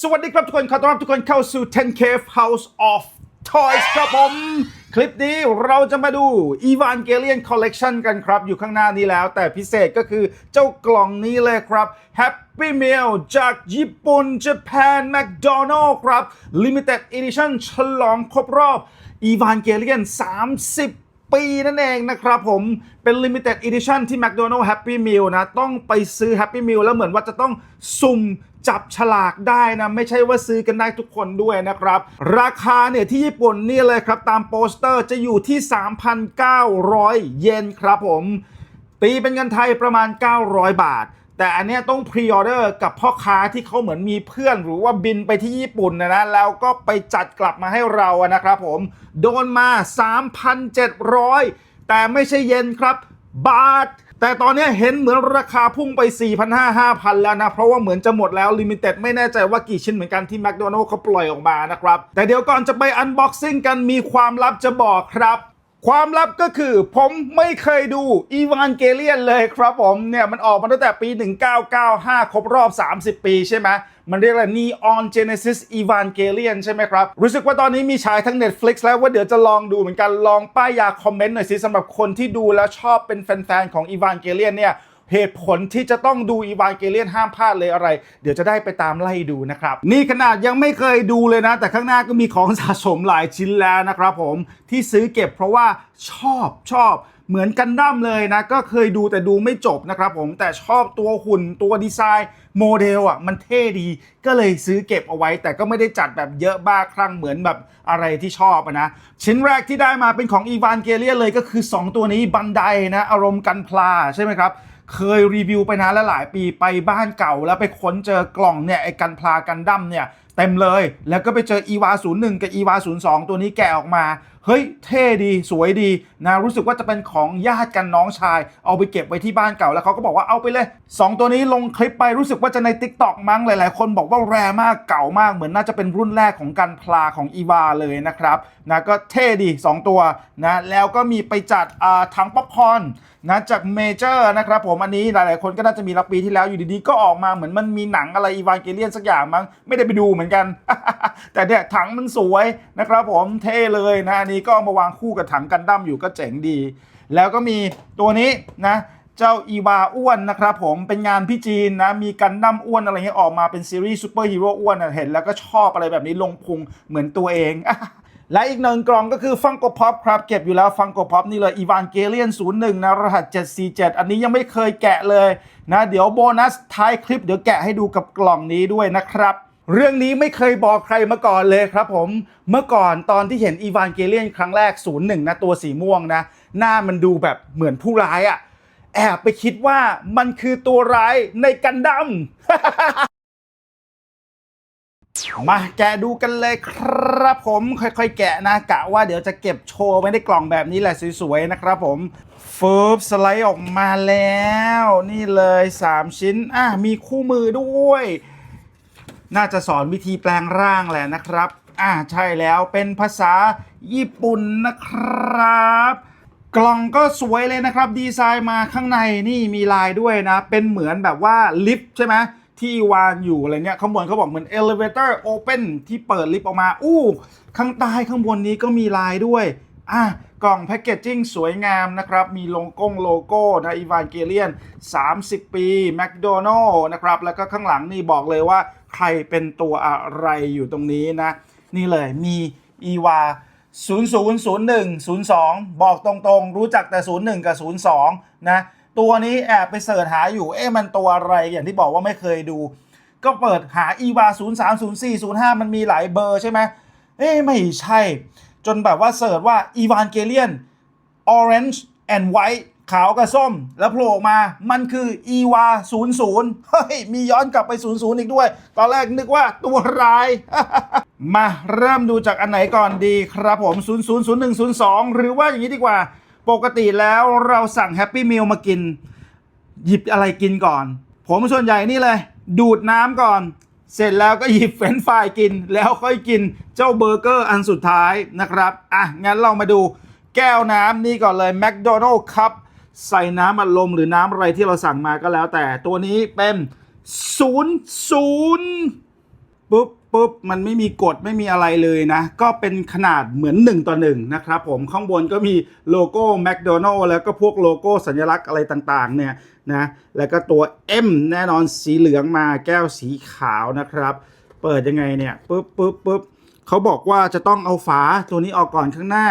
สวัสดีครับทุกคน ขอต้อนรับทุกคนเข้าสู่ 10 Cave House of Toys ครับผม คลิปนี้เราจะมาดู Evangelion Collection กันครับ อยู่ข้างหน้านี้แล้ว แต่พิเศษก็คือเจ้ากล่องนี้เลยครับ Happy Meal จากญี่ปุ่น Japan McDonald ครับ Limited Edition ฉลองครบรอบ Evangelion 30 ปีนั่นเองนะครับผม เป็น Limited Edition ที่ McDonald Happy Meal นะ ต้องไปซื้อ Happy Meal แล้วเหมือนว่าจะต้องสุ่มจับฉลากได้นะ ไม่ใช่ว่าซื้อกันได้ทุกคนด้วยนะครับ ราคาเนี่ยที่ญี่ปุ่นนี่เลยครับ ตามโปสเตอร์จะอยู่ที่ 3,900 เยนครับผม ตีเป็นเงินไทยประมาณ 900 บาทแต่อันเนี้ยต้องพรีออเดอร์กับพ่อค้าที่เขาเหมือนมีเพื่อนหรือว่าบินไปที่ญี่ปุ่นนะนะ แล้วก็ไปจัดกลับมาให้เรานะครับผม โดนมา 3,700 แต่ไม่ใช่เย็นครับ บาท แต่ตอนนี้เห็นเหมือนราคาพุ่งไป 4,500 5,000 แล้วนะ เพราะว่าเหมือนจะหมดแล้วลิมิเต็ดไม่แน่ใจว่ากี่ชิ้นเหมือนกันที่แมคโดนัลล์เขาปล่อยออกมานะครับ แต่เดี๋ยวก่อนจะไปอันบ็อกซิ่งกันมีความลับจะบอกครับ ความลับก็คือผมไม่เคยดูอีวานเกเลียนเลยครับผมเนี่ยมันออกมาตั้งแต่ปี 1995 ครบรอบ 30 ปีใช่ไหมมันเรียกว่า Neon Genesis Evangelion ใช่ไหมครับ รู้สึกว่าตอนนี้มีฉายทั้ง Netflix แล้วว่าเดี๋ยวจะลองดูเหมือนกันลองป้ายยาคอมเมนต์หน่อยสิสำหรับคนที่ดูแล้วชอบเป็นแฟนๆของ Evangelion เนี่ย เหตุผลที่จะต้องดู e v a n g e l i o n ห้ามพลาดเลยอะไร เดี๋ยวจะได้ไปตามไล่ดูนะครับ นี่ขนาดยังไม่เคยดูเลยนะ แต่ข้างหน้าก็มีของสะสมหลายชิ้นแล้วนะครับผมที่ซื้อเก็บเพราะว่าชอบชอบเหมือนกันดั้มเลยนะ ก็เคยดูแต่ดูไม่จบนะครับผมแต่ชอบตัวหุ่นตัวดีไซน์โมเดลอะมันเท่ดีก็เลยซื้อเก็บเอาไว้ แต่ก็ไม่ได้จัดแบบเยอะบ้าคลั่งเหมือนแบบอะไรที่ชอบนะ ชิ้นแรกที่ได้มาเป็นของ e v a n g e l i o n เลยก็คือ 2 ตัวนี้บันไดนะ อารมณ์กันพลาใช่ไหมครับ เคยรีวิวไปนานแล้วหลายปีไปบ้านเก่าแล้วไปค้นเจอกล่องเนี่ยไอ้กันพลากันดั้มเนี่ยเต็มเลย แล้วก็ไปเจออีวา01 กับอีวา02 ตัวนี้แกะออกมา เฮ้ยเท่ดีสวยดีนะรู้สึกว่าจะเป็นของญาติกันน้องชาย เอาไปเก็บไว้ที่บ้านเก่าแล้วเขาก็บอกว่าเอาไปเลย 2 ตัวนี้ลงคลิปไปรู้สึกว่าจะใน t ิ k t o k มั้งหลาย ๆ คนบอกว่าแรมากเก่ามากเหมือนน่าจะเป็นรุ่นแรกของกันพลาของ e v a เลยนะครับนะก็เท่ดี 2 ตัวนะแล้วก็มีไปจัดอ่าถังป๊อปคอนนะจากเมเจอร์นะครับผมอันนี้หลาย ๆ คนก็น่าจะมีรับปีที่แล้วอยู่ดี ๆ ก็ออกมาเหมือนมันมีหนังอะไรอีวานเกเลียนสักอย่างมั้งไม่ได้ไปดูเหมือนกัน แต่เนี่ยถังมันสวยนะครับผมเท่เลยนะอันนี้ก็เอามาวางคู่กับถังกันดั้มอยู่ก็เจ๋งดี แล้วก็มีตัวนี้นะเจ้าอีวาอ้วนนะครับผมเป็นงานพี่จีนนะมีกันดั้มอ้วนอะไรเงี้ยออกมาเป็นซีรีส์ซูเปอร์ฮีโร่อ้วนอะเห็นแล้วก็ชอบอะไรแบบนี้ลงพุงเหมือนตัวเองและอีกหนึ่งกล่องก็คือฟังโกพ็อปครับ เก็บอยู่แล้วฟังโกพ็อปนี่เลยอีวานเกเลียน01 นะ รหัส 747 อันนี้ยังไม่เคยแกะเลยนะ เดี๋ยวโบนัสท้ายคลิปเดี๋ยวแกะให้ดูกับกล่องนี้ด้วยนะครับ เรื่องนี้ไม่เคยบอกใครมาก่อนเลยครับผม เมื่อก่อนตอนที่เห็นอีวานเกเลียนครั้งแรก 01 นะตัวสีม่วงนะ หน้ามันดูแบบเหมือนผู้ร้ายอะแอบไปคิดว่ามันคือตัวร้ายในกันดั้ม มาแกะดูกันเลยครับผม ค่อยๆ แกะนะกะว่าเดี๋ยวจะเก็บโชว์ไว้ในกล่องแบบนี้แหละสวยๆ นะครับผมฟืบสไลด์ออกมาแล้ว นี่เลย 3 ชิ้น อะมีคู่มือด้วย น่าจะสอนวิธีแปลงร่างแหละนะครับ อ่าใช่แล้วเป็นภาษาญี่ปุ่นนะครับ กล่องก็สวยเลยนะครับ ดีไซน์มาข้างในนี่มีลายด้วยนะ เป็นเหมือนแบบว่าลิฟต์ใช่ไหมที่วางอยู่อะไรเนี้ยข้างบนเขาบอกเหมือน elevator open ที่เปิดลิฟต์ออกมา อู้ ข้างใต้ข้างบนนี้ก็มีลายด้วย อะ กล่องแพคเกจจิ้งสวยงามนะครับ มีโลโก้โลโก้นะอีวานเกเลียน 30 ปีแมคโดนัลล์นะครับ แล้วก็ข้างหลังนี่บอกเลยว่า ใครเป็นตัวอะไรอยู่ตรงนี้นะ นี่เลยมีอีวา0001 02 บอกตรงๆ รู้จักแต่ 01 กับ 02 นะ ตัวนี้แอบไปเสิร์ชหาอยู่เอ๊ะมันตัวอะไรอย่างที่บอกว่าไม่เคยดู ก็เปิดหา e v a 03 04 05 มันมีหลายเบอร์ใช่ไหมเอ๊ะไม่ใช่ จนแบบว่าเสิร์ชว่า Evangelion Orange and White ขาวกับส้มแล้วโผล่มา มันคือ e v a 00 เฮ้ย มีย้อนกลับไป 00 อีกด้วย ตอนแรกนึกว่าตัวร้าย มาเริ่มดูจากอันไหนก่อนดีครับผม 000102 หรือว่าอย่างนี้ดีกว่า ปกติแล้วเราสั่งแฮปปี้มิลมากิน หยิบอะไรกินก่อน ผมส่วนใหญ่นี่เลย ดูดน้ำก่อน เสร็จแล้วก็หยิบเฟรนฟรายกิน แล้วค่อยกินเจ้าเบอร์เกอร์อันสุดท้ายนะครับ อะ งั้นเรามาดูแก้วน้ำนี่ก่อนเลย McDonald Cup ใส่น้ำอัดลมหรือน้ำอะไรที่เราสั่งมาก็แล้วแต่ตัวนี้เป็น0 0ปุ๊บปุ๊บมันไม่มีกฎไม่มีอะไรเลยนะ ก็เป็นขนาดเหมือน 1 ต่อ 1 นะครับผมข้างบนก็มีโลโก้แมคโดนัลแล้วก็พวกโลโก้สัญลักษณ์อะไรต่างๆเนี่ยนะแล้วก็ตัว M แน่นอนสีเหลืองมาแก้วสีขาวนะครับ เปิดยังไงเนี่ยปุ๊บปุ๊บปุ๊บเขาบอกว่าจะต้องเอาฝาตัวนี้ออกก่อนข้างหน้า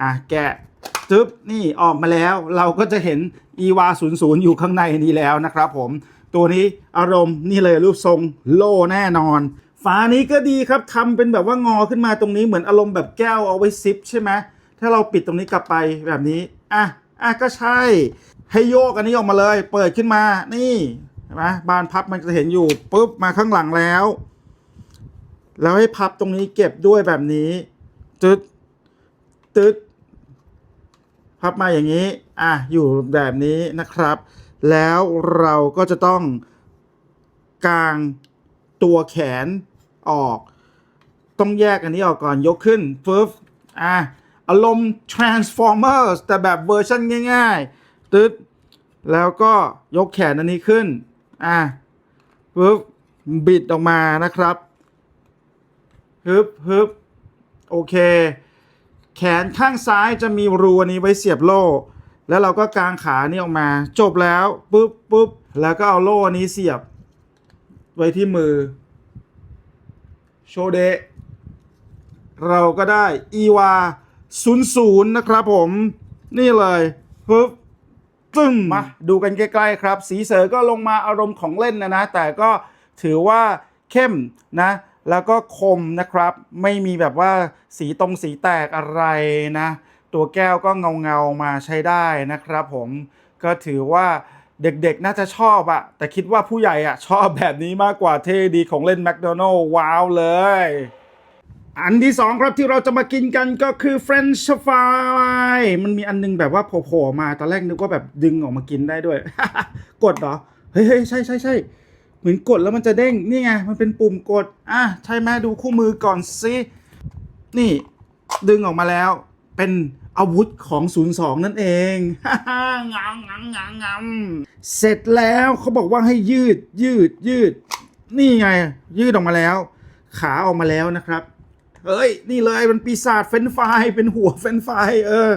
อะแกะึบนี่ออกมาแล้วเราก็จะเห็น e w a 0 0 อยู่ข้างในนี้แล้วนะครับผม ตัวนี้อารมณ์นี่เลยรูปทรงโล่แน่นอน ฝานี้ก็ดีครับทำเป็นแบบว่างอขึ้นมาตรงนี้เหมือนอารมณ์แบบแก้วเอาไว้ซิปใช่ไหมถ้าเราปิดตรงนี้กลับไปแบบนี้อะอะก็ใช่ ให้โยกอันนี้ออกมาเลย เปิดขึ้นมานี่เห็นไหมบานพับมันจะเห็นอยู่ปุ๊บมาข้างหลังแล้ว แล้วให้พับตรงนี้เก็บด้วยแบบนี้ตึ๊ดตึ๊ด พับมาอย่างนี้ อะ อยู่แบบนี้นะครับ แล้วเราก็จะต้องกางตัวแขนออก ต้องแยกอันนี้ออกก่อนยกขึ้นปึ๊บอะ อารมณ์ Transformers แต่แบบเวอร์ชันง่ายๆตึ๊ดแล้วก็ยกแขนอันนี้ขึ้น อะปึ๊บบิดออกมานะครับฮึบฮึบโอเค แขนข้างซ้ายจะมีรูนี้ไว้เสียบโล่ แล้วเราก็กางขานี่ออกมา จบแล้วปุ๊บปุ๊บแล้วก็เอาโล่นี้เสียบ ไว้ที่มือ โชเดะเราก็ได้อีวา00นย์นะครับผม นี่เลยปึ๊บตึ้งมาดูกันใกล้ๆครับ สีเสือก็ลงมาอารมณ์ของเล่นนะนะ แต่ก็ถือว่าเข้มนะ แล้วก็คมนะครับ ไม่มีแบบว่าสีตรงสีแตกอะไรนะ ตัวแก้วก็เงาเงามาใช้ได้นะครับผมก็ถือว่าเด็กๆน่าจะชอบอะแต่คิดว่าผู้ใหญ่อะชอบแบบนี้มากกว่าเท่ดีของเล่นแมคโดนัลล์ว้าวเลย อันที่สองครับที่เราจะมากินกันก็คือเฟรนช์ฟรายมันมีอันนึงแบบว่าโผล่มาตอนแรกนึกว่าแบบดึงออกมากินได้ด้วย กดเหรอ เฮ้ยเฮ้ยใช่ใช่ใช่ เหมือนกดแล้วมันจะเด้งนี่ไงมันเป็นปุ่มกดอะใช่ไหมดูคู่มือก่อนสินี่ ดึงออกมาแล้ว เป็นอาวุธของ 02 นั่นเองงามงามงามงามเสร็จแล้วเขาบอกว่าให้ยืดยืดยืด นี่ไง ยืดออกมาแล้ว ขาออกมาแล้วนะครับเฮ้ย นี่เลยมันปีศาจเฟรนช์ฟเป็นหัวเฟรนช์ฟเออ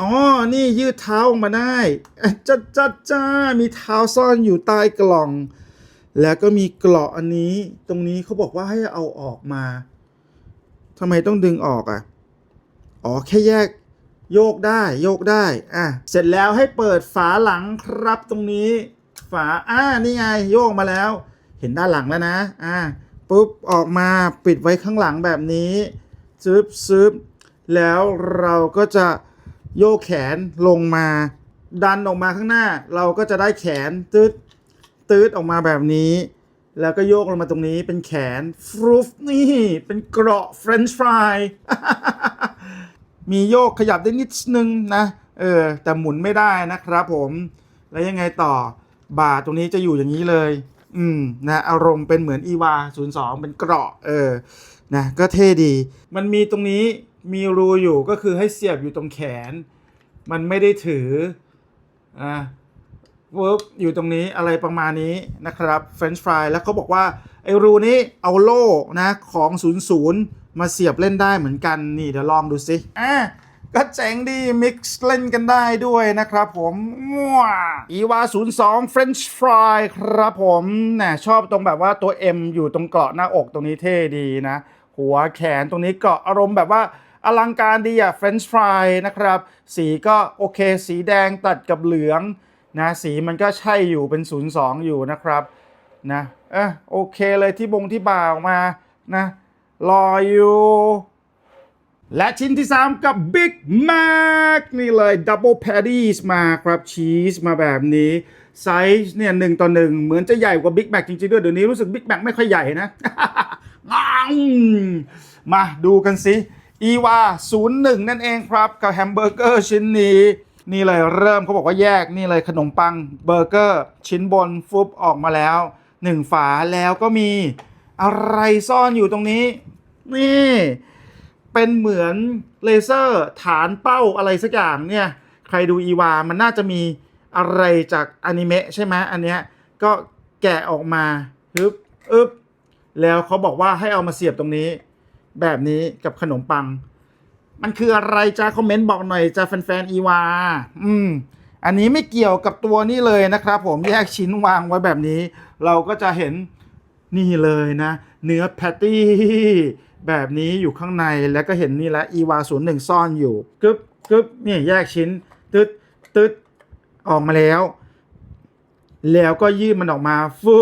อ๋อ นี่ยืดเท้าออกมาได้จ้าจ้าจ้ามีเท้าซ่อนอยู่ใต้กล่อง แล้วก็มีเกราะอันนี้ตรงนี้เขาบอกว่าให้เอาออกมาทำไมต้องดึงออกอะ อ๋อ แค่แยกโยกได้โยกได้ อะ เสร็จแล้วให้เปิดฝาหลังครับตรงนี้ ฝา อ่า นี่ไงโยกมาแล้ว เห็นด้านหลังแล้วนะ อ่า ปุ๊บ ออกมาปิดไว้ข้างหลังแบบนี้ซึบซึบแล้วเราก็จะโยกแขนลงมา ดันออกมาข้างหน้า เราก็จะได้แขนตืด ตืดออกมาแบบนี้ แล้วก็โยกลงมาตรงนี้เป็นแขนฟรุฟนี่ เป็นเกราะเฟรนช์ฟรายมีโยกขยับได้นิดนึงนะเออแต่หมุนไม่ได้นะครับผม แล้วยังไงต่อบ่าตรงนี้จะอยู่อย่างนี้เลย อืมนะอารมณ์เป็นเหมือนอีวา02 เป็นเกราะเออนะก็เท่ดี มันมีตรงนี้มีรูอยู่ก็คือให้เสียบอยู่ตรงแขน มันไม่ได้ถืออ่า เวิร์บอยู่ตรงนี้อะไรประมาณนี้นะครับเฟรนช์ฟรายแล้วเขาบอกว่าไอ้รูนี้เอาโล่นะของ 00 มาเสียบเล่นได้เหมือนกันนี่เดี๋ยวลองดูสิอะก็เจ๋งดีมิกซ์เล่นกันได้ด้วยนะครับผมมั่วอีวา02 French fry ครับผมน่ะชอบตรงแบบว่าตัว M อยู่ตรงเกาะหน้าอกตรงนี้เท่ดีนะ หัวแขนตรงนี้เกาะอารมณ์แบบว่าอลังการดีอะ French fry นะครับ สีก็โอเค สีแดงตัดกับเหลือง นะสีมันก็ใช่อยู่เป็น 02 อยู่นะครับนะเออโอเคเลยที่บงที่บ่าออกมานะรออยู่และชิ้นที่ 3 กับ Big Mac นี่เลย Double Patties มาครับชีสมาแบบนี้ ไซส์เนี่ยหนึ่งต่อหนึ่งเหมือนจะใหญ่กว่า Big Mac จริงๆ ด้วย เดี๋ยวนี้รู้สึก Big Mac ไม่ค่อยใหญ่นะมมาดูกันสิอีวา01 นั่นเองครับ กับแฮมเบอร์เกอร์ชิ้นนี้ นี่เลยเริ่มเขาบอกว่าแยกนี่เลยขนมปังเบอร์เกอร์ ชิ้นบนฟุบออกมาแล้วหนึ่งฝาแล้วก็มีอะไรซ่อนอยู่ตรงนี้ นี่ เป็นเหมือนเลเซอร์ฐานเป้าอะไรสักอย่างเนี่ย ใครดูอีวา มันน่าจะมีอะไรจากอนิเมะใช่ไหมอันเนี้ยก็แกะออกมาฮึบอึบแล้วเขาบอกว่าให้เอามาเสียบตรงนี้ แบบนี้กับขนมปัง มันคืออะไรจ้าคอมเมนต์บอกหน่อยจ้าแฟนๆอีวา อืม อันนี้ไม่เกี่ยวกับตัวนี้เลยนะครับ ผมแยกชิ้นวางไว้แบบนี้ เราก็จะเห็นนี่เลยนะ เนื้อแพตตี้แบบนี้อยู่ข้างในแล้วก็เห็นนี่แหละอีวาศูนย์หนึ่งซ่อนอยู่กึ๊บกึ๊บนี่แยกชิ้น ตึ๊ดตึ๊ดออกมาแล้ว แล้วก็ยืดมันออกมาฟุ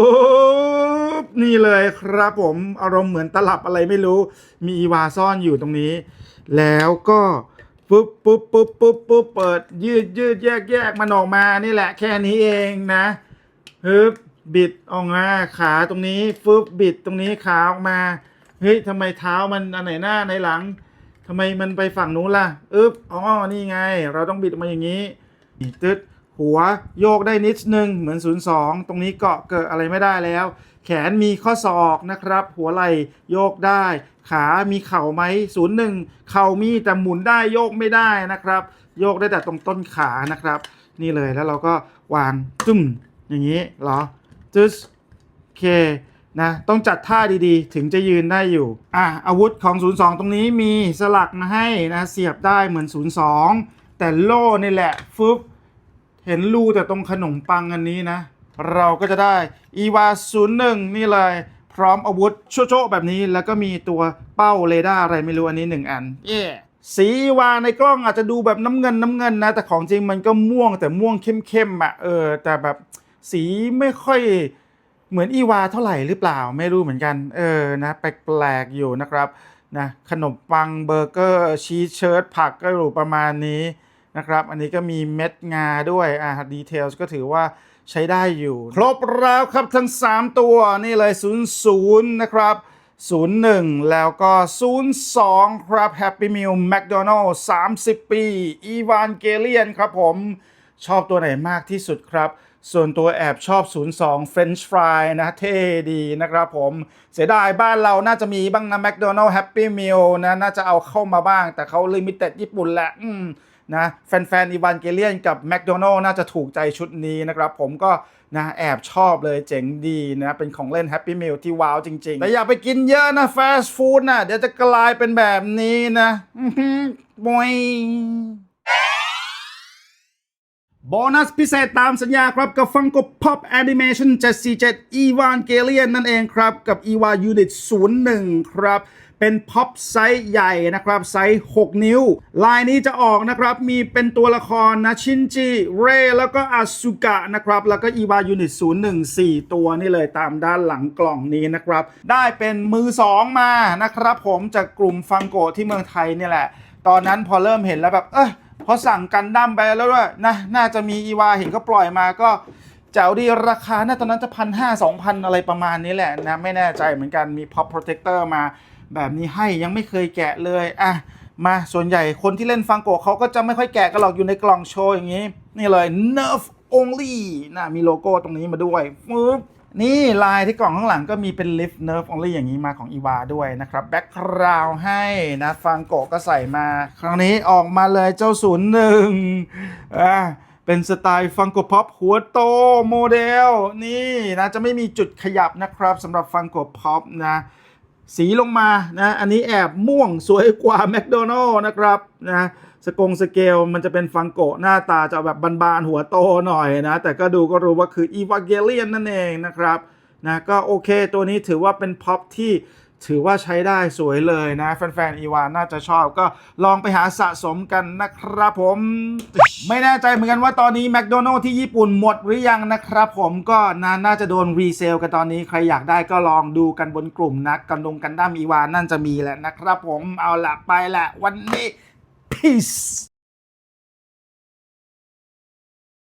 บนี่เลยครับผมอารมณ์เหมือนตลับอะไรไม่รู้ มีอีวาซ่อนอยู่ตรงนี้ แล้วก็ปุ๊บปุ๊บปุ๊บปุ๊บปุ๊บเปิดยืดยืดแยกแยกมันออกมานี่แหละแค่นี้เองนะฮึบบิดออกมาขาตรงนี้ฟึบบิดตรงนี้ขาออกมาเฮ้ยทำไมเท้ามันอันไหนหน้าในหลังทำไมมันไปฝั่งนู้นล่ะอึบอ๋อนี่ไง เราต้องบิดมาอย่างนี้ตึ๊ดหัวโยกได้นิดนึงเหมือน 02 ตรงนี้เกาะเกิดอะไรไม่ได้แล้ว แขนมีข้อศอกนะครับ หัวไหล่โยกได้ ขามีเข่าไหม01เข่ามีแต่หมุนได้โยกไม่ได้นะครับ โยกได้แต่ตรงต้นขานะครับ นี่เลยแล้วเราก็วางตึ้มอย่างนี้เหรอจึสเคนะต้องจัดท่าดีๆ ถึงจะยืนได้อยู่อะอาวุธของ 02 ตรงนี้มีสลักมาให้นะเสียบได้เหมือน 02 แต่โล่นี่แหละฟึบเห็นรูแต่ตรงขนมปังอันนี้นะ เราก็จะได้อีวาศูนย์หนึ่งนี่เลยพร้อมอาวุธโชๆแบบนี้ แล้วก็มีตัวเป้าเรดาร์อะไรไม่รู้อันนี้หนึ่งอัน เย่สีอีวาในกล้องอาจจะดูแบบน้ำเงินน้ำเงินนะ แต่ของจริงมันก็ม่วงแต่ม่วงเข้มๆอะเออ แต่แบบสีไม่ค่อยเหมือนอีวาเท่าไหร่หรือเปล่าไม่รู้เหมือนกัน เออนะแปลกๆอยู่นะครับนะขนมปังเบอร์เกอร์ชีสเชิร์ตผักก็อยู่ประมาณนี้นะครับ อันนี้ก็มีเม็ดงาด้วยอ่าดีเทลก็ถือว่า ใช้ได้อยู่ ครบแล้วครับทั้ง 3 ตัวนี่เลย 00 นะครับ 01 แล้วก็ 02 ครับ Happy Meal McDonald 30 ปี e v a n g e l i o n ครับผม ชอบตัวไหนมากที่สุดครับ ส่วนตัวแอบชอบ 02 French Fry นะเท่ดีนะครับผม เสียดายบ้านเราน่าจะมีบ้างนะ McDonald Happy Meal นะ น่าจะเอาเข้ามาบ้าง แต่เขาลิมิเต็ดญี่ปุ่นแหละอืม นะแฟนๆอีวานเกเลียนกับแม d โดนัล s น่าจะถูกใจชุดนี้นะครับผมก็นะแอบชอบเลยเจ๋งดีนะเป็นของเล่นแฮปปี้มิลที่ว้าวจริงๆ แต่อย่าไปกินเยอะนะฟาสต์ฟู้ดนะเดี๋ยวจะกลายเป็นแบบนี้นะบอยโบนัสพิเศษตามสัญญาครับกับ Funko Pop Animation 747 Evangelion นั่นเองครับ กับ EVA Unit 01 ครับ เป็นพ็อปไซส์ใหญ่นะครับไซส์ 6 นิ้ว ลายนี้จะออกนะครับมีเป็นตัวละครนะชินจิเรแล้วก็อาซุกะนะครับแล้วก็ EVA Unit 01 4 ตัวนี่เลยตามด้านหลังกล่องนี้นะครับ ได้เป็นมือ 2 มานะครับผมจากกลุ่มฟังโกที่เมืองไทยนี่แหละ ตอนนั้นพอเริ่มเห็นแล้วแบบเอ้ยพอสั่งกันดั้มไปแล้วด้วยนะน่าจะมีอีวาเห็นก็ปล่อยมาก็เจ๋วดีราคาน่าตอนนั้นจะพันห้าสองพันอะไรประมาณนี้แหละนะ ไม่แน่ใจเหมือนกันมี pop protector มา แบบนี้ให้ยังไม่เคยแกะเลยอะมาส่วนใหญ่คนที่เล่นฟังโกะเขาก็จะไม่ค่อยแกะกันหรอกอยู่ในกล่องโชว์อย่างนี้ นี่เลย Nerf Only นะมีโลโก้ตรงนี้มาด้วยฟึบนี่ลายที่กล่องข้างหลังก็มีเป็น Lift Nerf Only อย่างนี้มาของ e v a ด้วยนะครับแบ็ k กราวให้นะฟังโกก็ใส่มา ครั้งนี้ออกมาเลยเจ้าศูนย์หนึ่งอะเป็นสไตล์ฟังโกพ็อปหัวโตโมเดล นี่นะจะไม่มีจุดขยับนะครับสำหรับฟังโกพ็อปนะ สีลงมานะอันนี้แอบม่วงสวยกว่าแมคโดนัลล์นะครับนะสกงสเกลมันจะเป็นฟังโกะหน้าตาจะแบบบานๆหัวโตหน่อยนะ แต่ก็ดูก็รู้ว่าคืออีวาเกเลียนนั่นเองนะครับนะก็โอเคตัวนี้ถือว่าเป็นพ็อปที่ ถือว่าใช้ได้สวยเลยนะ แฟนๆอีวานน่าจะชอบก็ลองไปหาสะสมกันนะครับผม ไม่แน่ใจเหมือนกันว่าตอนนี้แม d โดนัล s ที่ญี่ปุ่นหมดหรือยังนะครับผมก็นาน่าจะโดนรีเซลกันตอนนี้ใครอยากได้ก็ลองดูกันบนกลุ่มนะกันดงกันด้ามอีวานนั่นจะมีแหละนะครับผมเอาละไปละวันนี้ peace